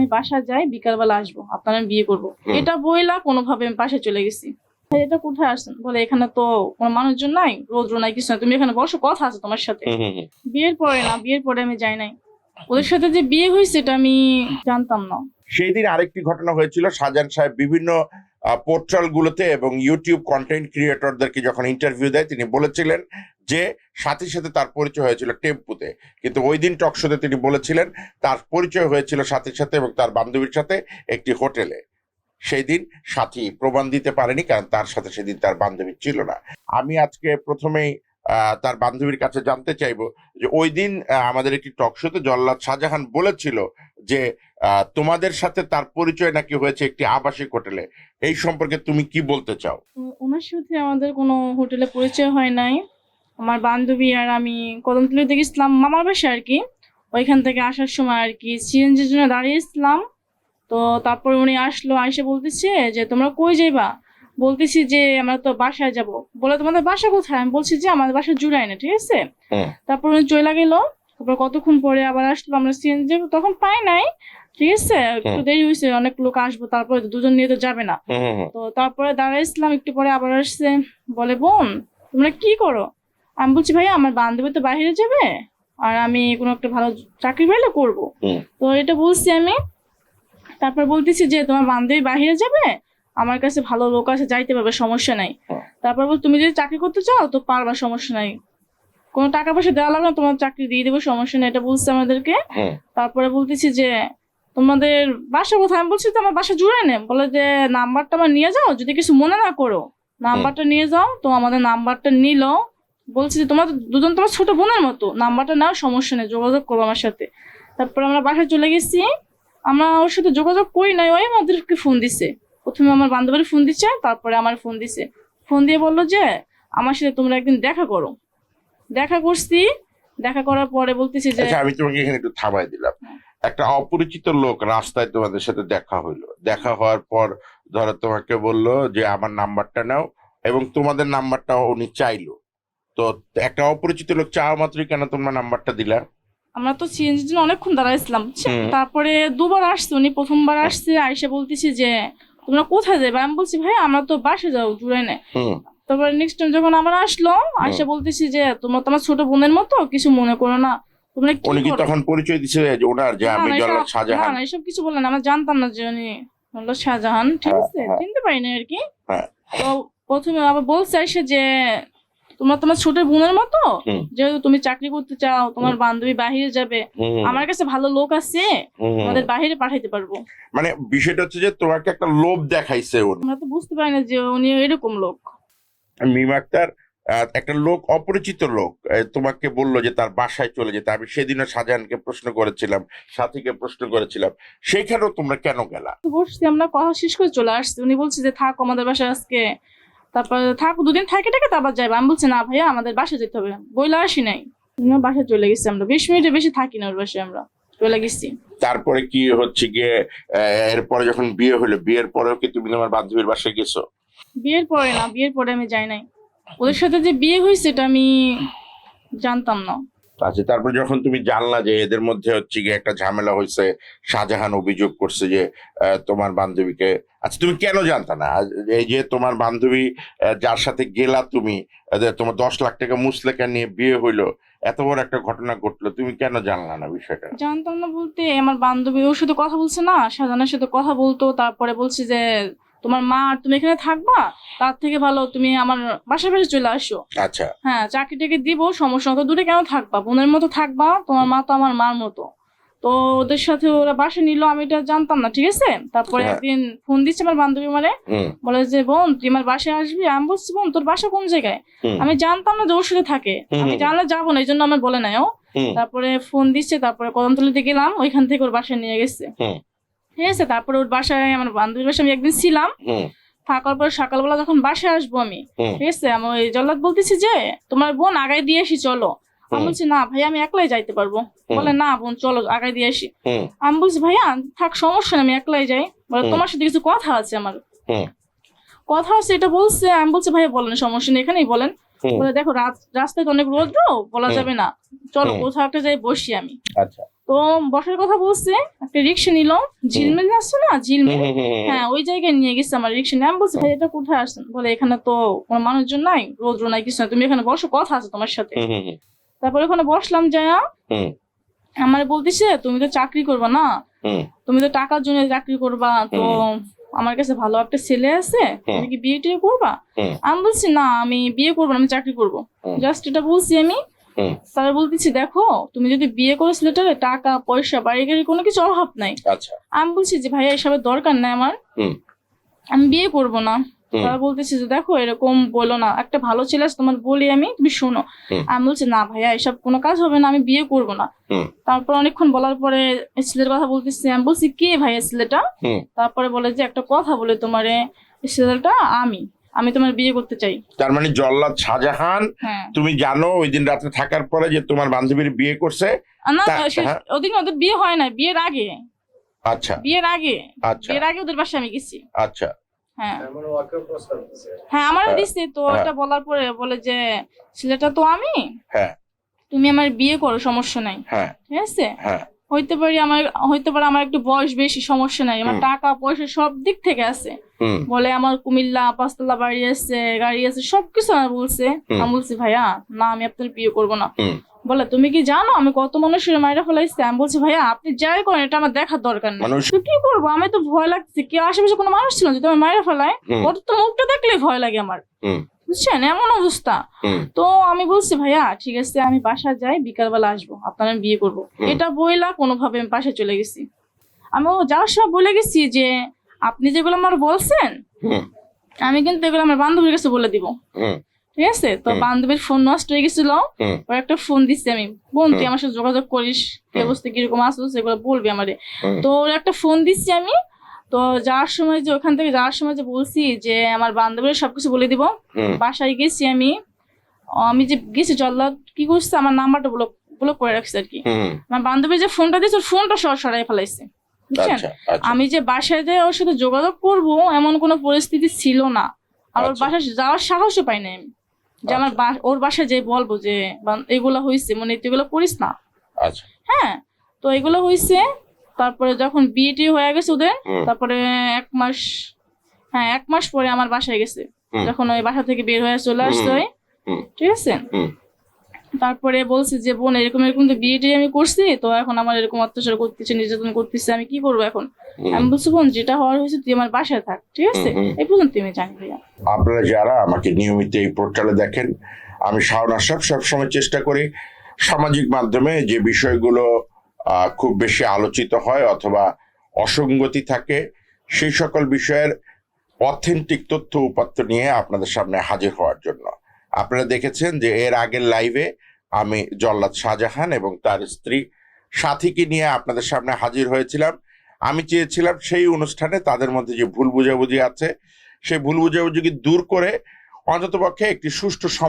আমি বাসায় যাই বিকালবেলা আসব আপনার আমি বিয়ে করব। এটা বইলা কোনোভাবে আমি বাসায় চলে গেছি। এটা কোথায় আসছেন বলে এখানে তো কোনো মানুষজন নাই রৌদ্র নাই কিছু নাই। তুমি এখানে বসো কথা আছে তোমার সাথে। বিয়ের পরে না বিয়ের পরে আমি যাই নাই। ওদের সাথে যে বিয়ে হয়েছে এটা আমি জানতাম না। সেই দিন আরেকটি ঘটনা হয়েছিল সাজান সাহেব বিভিন্ন পোর্টাল গুলোতে এবং ইউটিউব কন্টেন্ট ক্রিয়েটরদেরকে যখন ইন্টারভিউ দেয় তিনি বলেছিলেন যে সাথে সাথে তার পরিচয় হয়েছিল টেম্পুতে। কিন্তু ওই দিন টকশোতে তিনি বলেছিলেন, তার পরিচয় হয়েছিল সাথীর সাথে এবং তার বান্ধবীর সাথে একটি হোটেলে। সেই দিন সাথী প্রমাণ দিতে পারেনি কারণ তার সাথে সেদিন তার বান্ধবী ছিল না। আমি আজকে প্রথমেই তার বান্ধবীর কাছে জানতে চাইব যে ওই দিন আমাদের একটি টকশোতে জল্লাদ শাহজাহান বলেছিল যে তোমাদের সাথে তার পরিচয় নাকি হয়েছে একটি আবাসিক হোটেলে। এই সম্পর্কে তুমি কি বলতে চাও? ওনার সাথে আমাদের কোনো হোটেলে পরিচয় হয় নাই। আমার বান্ধবী আর আমি কদমতলিতে গেছিলাম মামার বাসায় আর কি। ওইখান থেকে আসার সময় আর কি সিএনজির জন্য দাঁড়িয়েছিলাম তো তারপর উনি আসলো আইসে বলতেছে যে তোমরা কই যাইবা? বলতেছি যে আমরা তো বাসায় যাব। বলে তোমাদের বাসা কোথায়? আমি বলছি যে আমাদের বাসা জুড়াই না ঠিক আছে? তারপর উনি চলে গেল। তারপর কতক্ষণ পরে আবার আসলো আমরা সিএনজি তখন পাই নাই ঠিক আছে? একটু দেরি হয়েছে অনেক লোক আসব তারপরে দুজন নিয়ে তো যাবে না। তো তারপরে দাঁড়াইছিলাম একটু পরে আবার আসছে। বলে বোন তোমরা কি করো? আমি বলছি ভাইয়া আমার বান্ধবী তো বাইরে যাবে আর আমি কোনো একটা ভালো চাকরি পাইলে করব। তো এটা বলছি আমি। তারপর বলতেছি যে তোমার বান্ধবী বাইরে যাবে? আমার কাছে ভালো লোক আছে যাইতে পারবে সমস্যা নাই। তারপর বল তুমি যদি চাকরি করতে চাও তো পারবা সমস্যা নাই। কোনো টাকা পয়সা দেওয়া লাগবে না তোমার চাকরি দিয়ে দেবো সমস্যা নেই। এটা বলছে আমাদেরকে। তারপরে বলতেছি যে তোমাদের বাসা কোথায়? আমি বলছি তো আমার বাসা জুড়ে নে বলে যে নাম্বারটা আমার নিয়ে যাও যদি কিছু মনে না করো নাম্বারটা নিয়ে যাও তো আমাদের নাম্বারটা নিল। বলছি যে তোমার দুজন তোমার ছোট বোনের মতো। নাম্বারটা নাও, সমস্যা নেই, যোগাযোগ করো আমার সাথে। তারপরে আমরা বাসায় চলে গেছি। আমরা ওর সাথে যোগাযোগ করি নাই, ওই আমাদেরকে ফোন দিছে। প্রথমে আমার বান্ধবীর ফোন দিচ্ছে তারপরে আমার ফোন দিছে। ফোন দিয়ে বলল যে, আমার সাথে তোমরা একদিন দেখা করো। দেখা করছি। দেখা করার পরে বলতেছি যে আচ্ছা আমি তোমাকে এখানে একটু থামাই দিলাম। একটা অপরিচিত লোক রাস্তায় তোমাদের সাথে দেখা হইল। দেখা হওয়ার পর ধরো তোমাকে বলল যে, আমার নাম্বারটা নাও এবং তোমাদের নাম্বারটা উনি চাইলো। তো একটা অপরিচিত লোক চাওয়া মাত্রই কেন তোমার নাম্বারটা দিলা? আমরা তো সিএনজির জন্য অনেকক্ষণ দাঁড়াইছিলাম? তারপরে দুবার আসছে উনি প্রথমবার আসছে আইসে বলতেছি যে তোমরা কোথায় যাবে আমি বলছি ভাই আমরা তো বাসে যাও জুড়ে নে। তারপরে নেক্সট টাইম যখন আবার আসলো আইসে বলতেছি যে তোমরা তোমার ছোট বোনের মতো কিছু মনে করো না। তোমরা উনি কি তখন পরিচয় দিছে যে ওনার যে আমি জল্লাদ না শাহজাহান। না এসব কিছু বললেন আমরা জানতাম না যে উনি হলো শাহজাহান ঠিক হ্যাঁ, আছে? হ্যাঁ। চিনতে পারি না আর কি। হ্যাঁ। তো প্রথমে আবার বলছে এসে যে তোমরা তোমার ছোট বোনের মতো? যেহেতু তুমি চাকরি করতে চাও তোমার বান্ধবী বাহিরে যাবে আমার কাছে ভালো লোক আছে হুম। বাহিরে পাঠাইতে পারব। মানে বিষয়টা হচ্ছে যে তোমাকে একটা লোভ দেখাইছে উনি আমরা তো বুঝতে পারি না যে উনি এরকম লোক। মিম আক্তার আহ, একটা লোক অপরিচিত লোক তোমাকে বলল যে তার বাসায় চলে যেতে। আমি সেদিনও শাহজাহানকে প্রশ্ন করেছিলাম সাথীকে প্রশ্ন করেছিলাম সেখানেও তোমরা কেন গেলা? বসছি আমরা কথা শেষ করে চলে আসছি। উনি বলছে যে থাক আমাদের বাসায় আজকে তারপর থাক দুদিন থাকে টাকে তারপর যাইবা। আমি বলছি না ভাইয়া আমাদের বাসা যেতে হবে। বইলা আসি নাই। বাসা চলে গেছি আমরা। বিশ মিনিটের বেশি থাকি না ওর বাসে আমরা। চলে গেছি। তারপরে কি হচ্ছে গিয়ে এরপরে যখন বিয়ে হলো বিয়ের পরেও কি তুমি তোমার বান্ধবীর বাসায় গেছো? বিয়ের পরে না বিয়ের পরে আমি যাই নাই। ওদের সাথে যে বিয়ে হয়েছে এটা আমি জানতাম না। আচ্ছা তারপর যখন তুমি জানলা যে এদের মধ্যে হচ্ছে গিয়ে একটা ঝামেলা হয়েছে শাহজাহান অভিযোগ করছে যে তোমার বান্ধবীকে আচ্ছা তুমি কেন জানতা না? এই যে তোমার বান্ধবী যার সাথে গেলা তুমি তোমার দশ লাখ টাকা মুসলেকা নিয়ে বিয়ে হইল, এত বড় একটা ঘটনা ঘটলো, তুমি কেন জানলা না বিষয়টা? জানতাম না বলতে, আমার বান্ধবী ওর সাথে কথা বলছে না, শাহজাহানের সাথে কথা বলতো, তারপরে বলছে যে তোমার মা আর তুমি এখানে থাকবা তার থেকে ভালো তুমি আমার বাসায় বাসায় চলে আসো। আচ্ছা। হ্যাঁ চাকরি টাকরি দিব সমস্যা তো দূরে কেন থাকবা? বোনের মতো থাকবা তোমার মা তো আমার মার মতো। তো ওদের সাথে ওরা বাসা নিল আমি এটা জানতাম না ঠিক আছে? তারপরে হ্যাঁ। একদিন ফোন দিচ্ছে আমার বান্ধবী মানে বলে যে বোন তুই আমার বাসায় আসবি? আমি বলছি বোন তোর বাসা কোন জায়গায়? আমি জানতাম না যে ওর সাথে থাকে। আমি জানলে যাব না এই জন্য আমার বলে নাই ও। তারপরে ফোন দিচ্ছে তারপরে কদমতলিতে গেলাম ওইখান থেকে ওর বাসায় নিয়ে গেছে। ঠিক আছে? তারপরে ওর বাসায় আমার বান্ধবীর বাসায় আমি একদিন ছিলাম। থাকার পর সকালবেলা যখন বাসায় আসব আমি ঠিক আছে? আমি ওই জল্লাদ বলতেছি যে তোমার বোন আগায় দিয়ে আসি চলো। আমি বলছি না ভাই আমি একলাই যাইতে পারব। বলে না বোন চলো আগায় দিয়ে আসি। আমি বলছি ভাইয়া থাক সমস্যা আমি একলাই যাই। বলে তোমার সাথে কিছু কথা আছে আমার। কথা আছে এটা বলছে আমি বলছি ভাইয়া বলেন সমস্যা নেই এখানেই বলেন। বলে দেখো রাত রাস্তায় তো অনেক রোদ্র বলা যাবে না। চলো কোথাও একটা যাই বসি আমি। আচ্ছা। তো বসার কথা বলছে একটা রিক্সা নিল ঝিলমিল আসছে না? ঝিলমিল হুম, হুম, হুম, হ্যাঁ। ওই জায়গায় নিয়ে গেছে আমার রিক্সা। নিয়ে আমি বলছি ভাই এটা কোথায় আসছেন বলে এখানে তো কোনো মানুষজন নাই রোদ্র নাই কিছু নাই। তুমি এখানে বসো কথা আছে তোমার সাথে। তারপরে ওখানে বসলাম যায়া আমার বলতেছে তুমি তো চাকরি করবা না? তুমি তো টাকার জন্য চাকরি করবা তো আমার কাছে ভালো একটা ছেলে আছে তুমি কি বিয়ে টিয়ে করবা আমি বলছি না আমি বিয়ে করব না আমি চাকরি করব। জাস্ট এটা বলছি আমি তারা বলতেছি দেখো তুমি যদি বিয়ে করো ছেলেটারে টাকা পয়সা বাড়ি গাড়ি কোনো কিছু অভাব নাই। আচ্ছা। আমি বলছি যে ভাইয়া এসবের দরকার নাই আমার। আমি বিয়ে করব না। তারা বলতেছে যে দেখো এরকম বলো না। একটা ভালো ছেলে আছে তোমার বলি আমি তুমি শোনো। আমি বলছি না ভাইয়া এসব কোনো কাজ হবে না আমি বিয়ে করব না। তারপর অনেকক্ষণ বলার পরে ছেলের কথা বলতেছি আমি বলছি কে ভাইয়া ছেলেটা। তারপরে বলে যে একটা কথা বলে তোমারে ছেলেটা আমি। আমি তোমার বিয়ে করতে চাই। তার মানে জল্লাদ শাহজাহান হ্যাঁ। তুমি জানো ওই দিন রাতে থাকার পরে যে তোমার বান্ধবীর বিয়ে করছে না তা- হ্যাঁ। ওদিন ওদের বিয়ে হয় না বিয়ের আগে। আচ্ছা। বিয়ের আগে। আচ্ছা। বিয়ের আগে ওদের বাসায় আমি গেছি। আচ্ছা। হ্যাঁ। দিছে হ্যাঁ আমার হ্যাঁ, তো হ্যাঁ। এটা বলার পরে বলে যে ছেলেটা তো আমি। হ্যাঁ। তুমি আমার বিয়ে করো সমস্যা নাই। হ্যাঁ। ঠিক আছে? হ্যাঁ। হইতে পারি আমার হইতে পারে আমার একটু বয়স বেশি সমস্যা নাই। আমার টাকা পয়সা সব দিক থেকে আছে। বলে আমার কুমিল্লা পাঁচতলা বাড়ি আছে গাড়ি আছে সবকিছু আমার বলছে। আমি বলছি ভাইয়া না আমি আপনার বিয়ে করব না। বলে তুমি কি জানো আমি কত মানুষের মায়েরা ফেলাইছি? আমি বলছি ভাইয়া আপনি যাই করেন এটা আমার দেখার দরকার নেই। কি করব? আমি তো ভয় লাগছে। কেউ আশেপাশে কোনো মানুষ ছিল না, যদি আমার মাইরা ফেলায় কত তো মুখটা দেখলে ভয় লাগে আমার। বুঝছেন? এমন অবস্থা। তো আমি বলছি ভাইয়া ঠিক আছে আমি বাসা যাই বিকালবেলা আসব আপনার আমি বিয়ে করব। এটা বইলা কোনোভাবে আমি বাসায় চলে গেছি। আমি ও যাওয়ার সময় বলে গেছি যে আপনি যেগুলো আমার বলছেন আমি কিন্তু এগুলো আমার বান্ধবীর কাছে বলে দিব। ঠিক আছে? তো বান্ধবীর ফোন নষ্ট হয়ে গেছিল। ওর একটা ফোন দিচ্ছি আমি। বোন তুই আমার সাথে যোগাযোগ করিস কি অবস্থা কীরকম আসো সেগুলো বলবি আমারে। তো ওর একটা ফোন দিচ্ছি আমি তো যাওয়ার সময় যে ওখান থেকে যাওয়ার সময় যে বলছি যে আমার বান্ধবীর সবকিছু বলে দিব বাসায় গেছি আমি। আমি যে গেছি জল্লাদ কি করছে? আমার নাম্বারটা ব্লক ব্লক করে রাখছে আর কি। আমার বান্ধবী যে ফোনটা দিয়েছে ফোনটা সর সরাই ফেলাইছে। বুঝছেন? আচ্ছা আচ্ছা। আমি যে বাসায় যে ওর সাথে যোগাযোগ করব এমন কোনো পরিস্থিতি ছিল না। আর ওর আচ্ছা। বাসায় যাওয়ার সাহসও পাই না আমি। যে আমার ওর বাসায় যে বলব যে এগুলো হয়েছে মানে তুই এগুলো করিস না। হ্যাঁ তো এগুলো হয়েছে তারপরে যখন বিয়েটি হয়ে গেছে ওদের তারপরে এক মাস হ্যাঁ এক মাস পরে আমার বাসায় গেছে। যখন ওই বাসা থেকে বের হয়ে চলে আসছে ওই, ঠিক আছে? তারপরে বলছে যে বোন এরকম এরকম তো বিয়েটি আমি করছি তো এখন আমার এরকম অত্যাচার করতেছে নির্যাতন করতেছে আমি কি করব এখন? আমি বলছি বোন যেটা হওয়ার হয়েছে তুই আমার বাসায় থাক ঠিক আছে। এই পর্যন্ত তুমি জানি ভাইয়া আপনারা যারা আমাকে নিয়মিত এই পোর্টালে দেখেন আমি শাওন আশরাফ সবসময় চেষ্টা করি সামাজিক মাধ্যমে যে বিষয়গুলো খুব বেশি আলোচিত হয় অথবা অসঙ্গতি থাকে। সেই সকল বিষয়ের অথেন্টিক তথ্য উপাত্ত নিয়ে আপনাদের সামনে হাজির হওয়ার জন্য। আপনারা দেখেছেন যে এর আগের লাইভে আমি জল্লাদ শাহজাহান এবং তার স্ত্রী সাথীকে নিয়ে আপনাদের সামনে হাজির হয়েছিলাম। আমি চেয়েছিলাম সেই অনুষ্ঠানে তাদের মধ্যে যে ভুল বুঝাবুঝি আছে, সেই ভুল বুঝাবুঝিকে দূর করে অন্ততপক্ষে একটি সুষ্ঠু